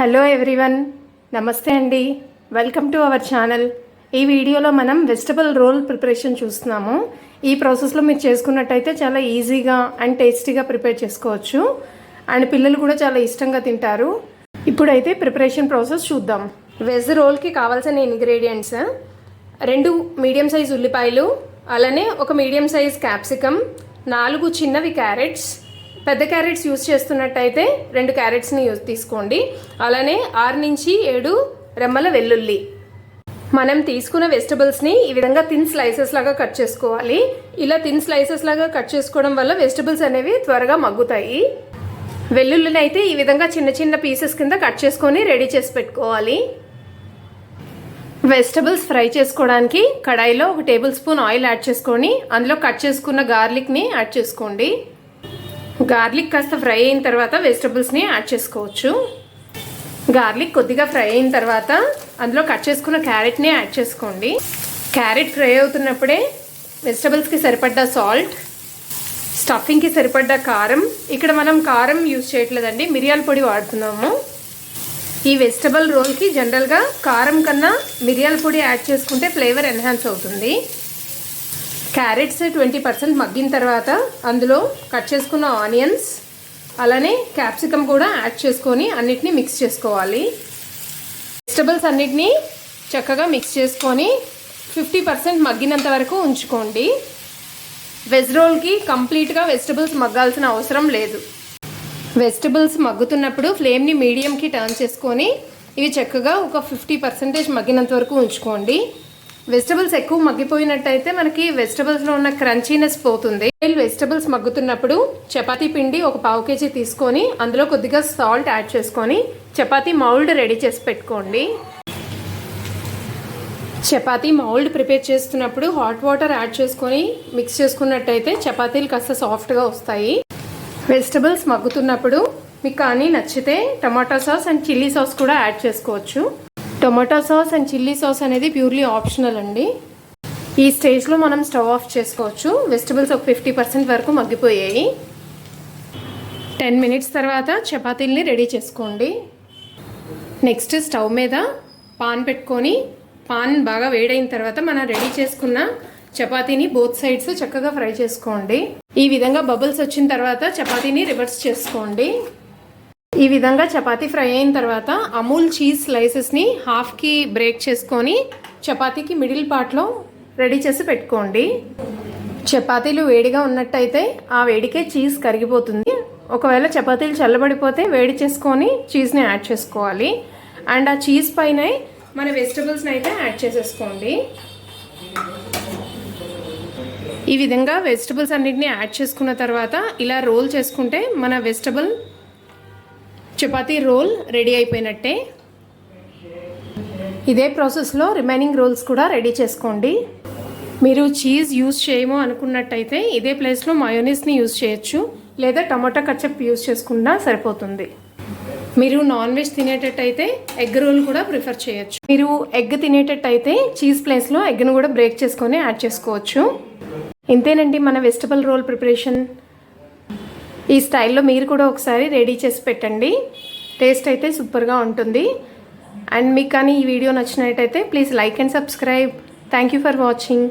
Hello everyone నమస్తే అండి. Welcome to our channel. ఈ వీడియోలో మనం వెజిటబుల్ రోల్ ప్రిపరేషన్ చూస్తున్నాము. ఈ ప్రాసెస్లో మీరు చేసుకున్నట్టయితే చాలా ఈజీగా అండ్ టేస్టీగా ప్రిపేర్ చేసుకోవచ్చు. అండ్ పిల్లలు కూడా చాలా ఇష్టంగా తింటారు. ఇప్పుడైతే ప్రిపరేషన్ ప్రాసెస్ చూద్దాం. వెజ్ రోల్కి కావాల్సిన ఇంగ్రీడియంట్స్ రెండు మీడియం సైజ్ ఉల్లిపాయలు అలానే ఒక మీడియం సైజ్ క్యాప్సికమ్ నాలుగు చిన్నవి క్యారెట్స్ పెద్ద క్యారెట్స్ యూస్ చేస్తున్నట్టయితే రెండు క్యారెట్స్ని యూస్ తీసుకోండి. అలానే ఆరు నుంచి ఏడు రెమ్మల వెల్లుల్లి. మనం తీసుకున్న వెజిటబుల్స్ని ఈ విధంగా థిన్ స్లైసెస్ లాగా కట్ చేసుకోవాలి. ఇలా థిన్ స్లైసెస్ లాగా కట్ చేసుకోవడం వల్ల వెజిటబుల్స్ అనేవి త్వరగా మగ్గుతాయి. వెల్లుల్లిని అయితే ఈ విధంగా చిన్న చిన్న పీసెస్ కింద కట్ చేసుకొని రెడీ చేసి పెట్టుకోవాలి. వెజిటబుల్స్ ఫ్రై చేసుకోవడానికి కడాయిలో ఒక టేబుల్ స్పూన్ ఆయిల్ యాడ్ చేసుకొని అందులో కట్ చేసుకున్న గార్లిక్ని యాడ్ చేసుకోండి. గార్లిక్ కాస్త ఫ్రై అయిన తర్వాత వెజిటబుల్స్ని యాడ్ చేసుకోవచ్చు. గార్లిక్ కొద్దిగా ఫ్రై అయిన తర్వాత అందులో కట్ చేసుకున్న క్యారెట్ని యాడ్ చేసుకోండి. క్యారెట్ ఫ్రై అవుతున్నప్పుడే వెజిటబుల్స్కి సరిపడ్డ సాల్ట్ స్టఫింగ్కి సరిపడ్డ కారం. ఇక్కడ మనం కారం యూజ్ చేయట్లేదండి మిరియాల పొడి వాడుతున్నాము. ఈ వెజిటబుల్ రోల్కి జనరల్గా కారం కన్నా మిరియాల పొడి యాడ్ చేసుకుంటే ఫ్లేవర్ ఎన్హాన్స్ అవుతుంది. క్యారెట్స్ ట్వంటీ పర్సెంట్ మగ్గిన తర్వాత అందులో కట్ చేసుకున్న ఆనియన్స్ అలానే క్యాప్సికమ్ కూడా యాడ్ చేసుకొని అన్నిటినీ మిక్స్ చేసుకోవాలి. వెజిటబుల్స్ అన్నిటినీ చక్కగా మిక్స్ చేసుకొని ఫిఫ్టీ పర్సెంట్ మగ్గినంత వరకు ఉంచుకోండి. వెజ్ రోల్కి కంప్లీట్గా వెజిటబుల్స్ మగ్గాల్సిన అవసరం లేదు. వెజిటబుల్స్ మగ్గుతున్నప్పుడు ఫ్లేమ్ని మీడియంకి టర్న్ చేసుకొని ఇవి చక్కగా ఒక ఫిఫ్టీ పర్సెంటేజ్ మగ్గినంత వరకు ఉంచుకోండి. వెజిటబుల్స్ ఎక్కువ మగ్గిపోయినట్టయితే మనకి వెజిటబుల్స్లో ఉన్న క్రంచీనెస్ పోతుంది. వెజిటబుల్స్ మగ్గుతున్నప్పుడు చపాతీ పిండి ఒక పావు కేజీ తీసుకొని అందులో కొద్దిగా సాల్ట్ యాడ్ చేసుకొని చపాతీ మౌల్డ్ రెడీ చేసి పెట్టుకోండి. చపాతీ మౌల్డ్ ప్రిపేర్ చేస్తున్నప్పుడు హాట్ వాటర్ యాడ్ చేసుకొని మిక్స్ చేసుకున్నట్టయితే చపాతీలు కాస్త సాఫ్ట్గా వస్తాయి. వెజిటబుల్స్ మగ్గుతున్నప్పుడు మీకు కానీ నచ్చితే tomato sauce and chilli sauce కూడా యాడ్ చేసుకోవచ్చు. Tomato sauce and chilli sauce అనేది ప్యూర్లీ ఆప్షనల్ అండి. ఈ స్టేజ్లో మనం స్టవ్ ఆఫ్ చేసుకోవచ్చు. వెజిటబుల్స్ ఒక ఫిఫ్టీ పర్సెంట్ వరకు మగ్గిపోయాయి. టెన్ మినిట్స్ తర్వాత చపాతీల్ని రెడీ చేసుకోండి. నెక్స్ట్ స్టవ్ మీద పాన్ పెట్టుకొని పాన్ బాగా వేడైన తర్వాత మనం రెడీ చేసుకున్న చపాతీని బోత్ సైడ్స్ చక్కగా ఫ్రై చేసుకోండి. ఈ విధంగా బబుల్స్ వచ్చిన తర్వాత చపాతీని రివర్స్ చేసుకోండి. ఈ విధంగా చపాతీ ఫ్రై అయిన తర్వాత అమూల్ చీజ్ స్లైసెస్ని హాఫ్కి బ్రేక్ చేసుకొని చపాతీకి మిడిల్ పార్ట్లో రెడీ చేసి పెట్టుకోండి. చపాతీలు వేడిగా ఉన్నట్టయితే ఆ వేడికే చీజ్ కరిగిపోతుంది. ఒకవేళ చపాతీలు చల్లబడిపోతే వేడి చేసుకొని చీజ్ని యాడ్ చేసుకోవాలి. అండ్ ఆ చీజ్ పైన మన వెజిటబుల్స్ని అయితే యాడ్ చేసేసుకోండి. ఈ విధంగా వెజిటబుల్స్ అన్నింటినీ యాడ్ చేసుకున్న తర్వాత ఇలా రోల్ చేసుకుంటే మన వెజిటబుల్ చపాతీ రోల్ రెడీ అయిపోయినట్టే. ఇదే ప్రాసెస్లో రిమైనింగ్ రోల్స్ కూడా రెడీ చేసుకోండి. మీరు చీజ్ యూజ్ చేయము అనుకున్నట్టయితే ఇదే ప్లేస్లో మయోనీస్ని యూజ్ చేయొచ్చు. లేదా టమాటా కచ్చప్ యూజ్ చేసుకున్నా సరిపోతుంది. మీరు నాన్ వెజ్ తినేటట్టయితే ఎగ్ రోల్ కూడా ప్రిఫర్ చేయొచ్చు. మీరు ఎగ్ తినేటట్టయితే చీజ్ ప్లేస్లో ఎగ్ను కూడా బ్రేక్ చేసుకొని యాడ్ చేసుకోవచ్చు. ఇంతేనండి మన వెజిటబుల్ రోల్ ప్రిపరేషన్. ఈ స్టైల్లో మీరు కూడా ఒకసారి రెడీ చేసి పెట్టండి. టేస్ట్ అయితే సూపర్గా ఉంటుంది. అండ్ మీకు కానీ ఈ వీడియో నచ్చినట్టయితే please like and subscribe. Thank you for watching